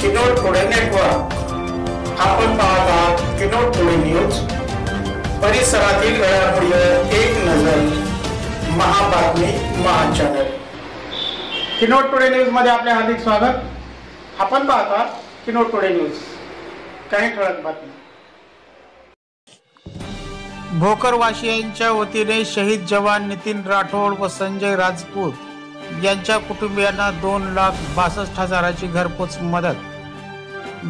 किनोड Pune network आपण पाहत आहात किनोड पुणे न्यूज परिसरातील घडामोडीवर एक नजर. महाबातमी महा चॅनल किनोड टुडे न्यूजमध्ये आपले हार्दिक स्वागत. आपण पाहत आहात किनोड टुडे न्यूज काही ठळक बातमी. भोकरवासियांच्या वतीने शहीद जवान नितीन राठोड व संजय राजपूत यांच्या कुटुंबियांना दोन लाख बासष्ट हजाराची घरपोच मदत.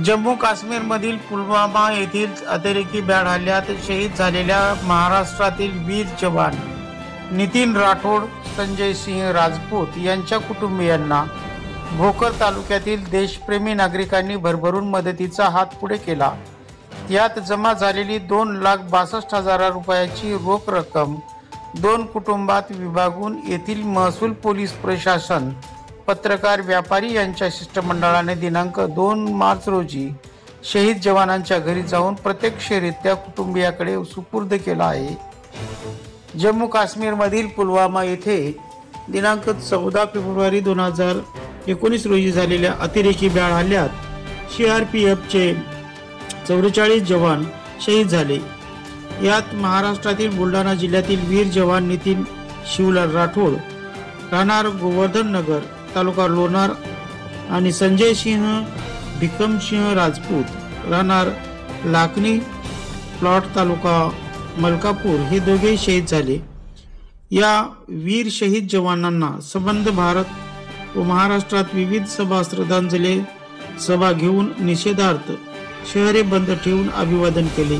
जम्मू काश्मीरमधील पुलवामा येथील अतिरेकी बॅड हल्ल्यात शहीद झालेल्या महाराष्ट्रातील वीर जवान नितीन राठोड संजय सिंह राजपूत यांच्या कुटुंबियांना भोकर तालुक्यातील देशप्रेमी नागरिकांनी भरभरून मदतीचा हात पुढे केला. यात जमा झालेली दोन लाख बासष्ट हजार रुपयाची रोख रक्कम दोन कुटुंबात विभागून येथील महसूल पोलीस प्रशासन पत्रकार व्यापारी यांच्या शिष्टमंडळाने दिनांक दोन मार्च रोजी शहीद जवानांच्या घरी जाऊन प्रत्यक्षरित्या कुटुंबियाकडे सुपूर्द केला आहे. जम्मू काश्मीरमधील पुलवामा येथे दिनांक चौदा फेब्रुवारी दोन हजार एकोणीस रोजी झालेल्या अतिरेकी बॅळ हल्ल्यात सी आर पी एफचे चौवेचाळीस जवान शहीद झाले. यात महाराष्ट्रातील बुलढाणा जिल्ह्यातील वीर जवान नितीन शिवलाल राठोड राहणार गोवर्धन नगर तालुका लोणार आणि संजय सिंह भिकमसिंह राजपूत राहणार लाखनी प्लॉट तालुका मलकापूर हे दोघे शहीद झाले. या वीर शहीद जवानांना संबंध भारत व महाराष्ट्रात विविध सभा श्रद्धांजली सभा घेऊन निषेधार्थ शहरे बंद ठेवून अभिवादन केले.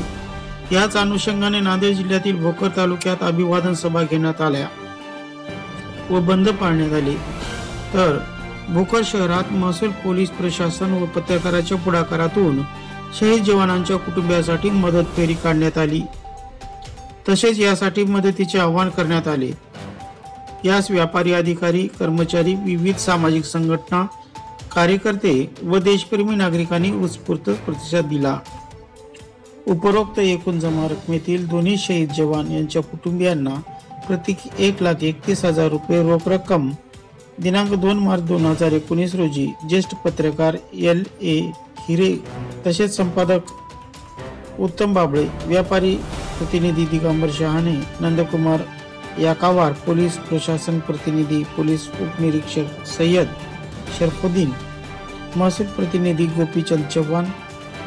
याच अनुषंगाने नांदेड जिल्ह्यातील भोकर तालुक्यात अभिवादन सभा घेण्यात आल्या व बंद पाळण्यात आले. तर भोकर शहरात महसूल पोलीस प्रशासन व पत्रकाराच्या पुढाकारातून शहीद जवानांच्या कुटुंबियासाठी मदत फेरी काढण्यात आली. तसेच यासाठी मदतीचे आवाहन करण्यात आले. यास व्यापारी अधिकारी कर्मचारी विविध सामाजिक संघटना कार्यकर्ते व देशप्रेमी नागरिकांनी उत्स्फूर्त प्रतिसाद दिला. उपरोक्त एकूण जमा रकमेतील दोन्ही शहीद जवान यांच्या कुटुंबियांना प्रत्येकी एक लाख एकतीस हजार रुपये रोख रक्कम. दिनांक दोन मार्च दोन हजार एकोणीस रोजी ज्येष्ठ पत्रकार एल ए हिरे तसेच संपादक उत्तम बाबळे व्यापारी प्रतिनिधी दिगंबर शहाणे नंदकुमार याकावार पोलीस प्रशासन प्रतिनिधी पोलीस उपनिरीक्षक सय्यद शरफुद्दीन महसूल प्रतिनिधी गोपीचंद चव्हाण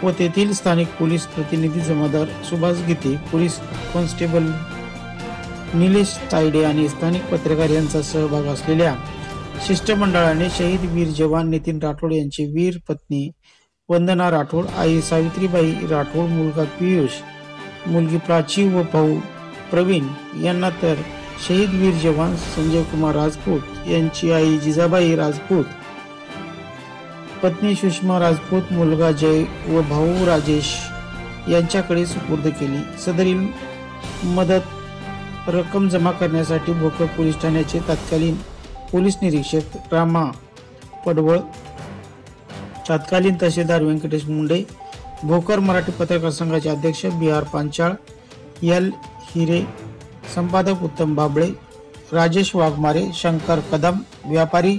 व तेथील स्थानिक पोलीस प्रतिनिधी जमादार सुभाष गीते पोलीस कॉन्स्टेबल निलेश तायडे आणि स्थानिक पत्रकार यांचा सहभाग असलेल्या शिष्टमंडळाने शहीद वीर जवान नितीन राठोड यांची वीर पत्नी वंदना राठोड आई सावित्रीबाई राठोड मुलगा पियुष मुलगी प्राची व भाऊ प्रवीण यांना तर शहीद वीर जवान संजय कुमार राजपूत यांची आई जिजाबाई राजपूत पत्नी सुषमा राजपूत मुलगा जय व भाऊ राजेश यांच्याकडे सुपूर्द केली. सदरील मदत रक्कम जमा करण्यासाठी भोकर पोलीस ठाण्याचे तत्कालीन पोलीस निरीक्षक रामा पडवळ तत्कालीन तहसीलदार व्यंकटेश मुंडे भोकर मराठी पत्रकार संघाचे अध्यक्ष B R Panchal L Hire संपादक उत्तम बाबळे राजेश वाघमारे शंकर कदम व्यापारी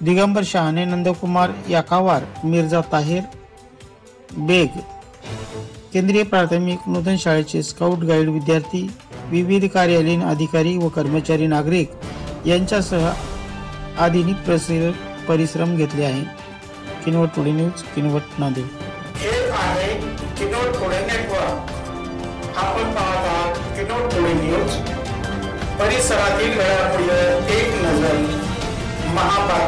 दिगंबर शहाणे नंदकुमार याकावार मिर्झा ताहेर बेग. केंद्रीय प्राथमिक नूतन शाळेचे स्काउट गाईड विद्यार्थी विविध कार्यालयीन अधिकारी व कर्मचारी नागरिक यांच्यासह आदींनी प्रसिद्ध परिश्रम घेतले आहे. Kinwat today news Kinwat Nanded. आपण पाहत आहात किनोड न्यूज. परिसरातील घडामोडी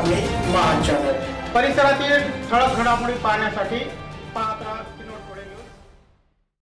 आपले महान चॅनल परिसरातील ठळक घडामोडी पाहण्यासाठी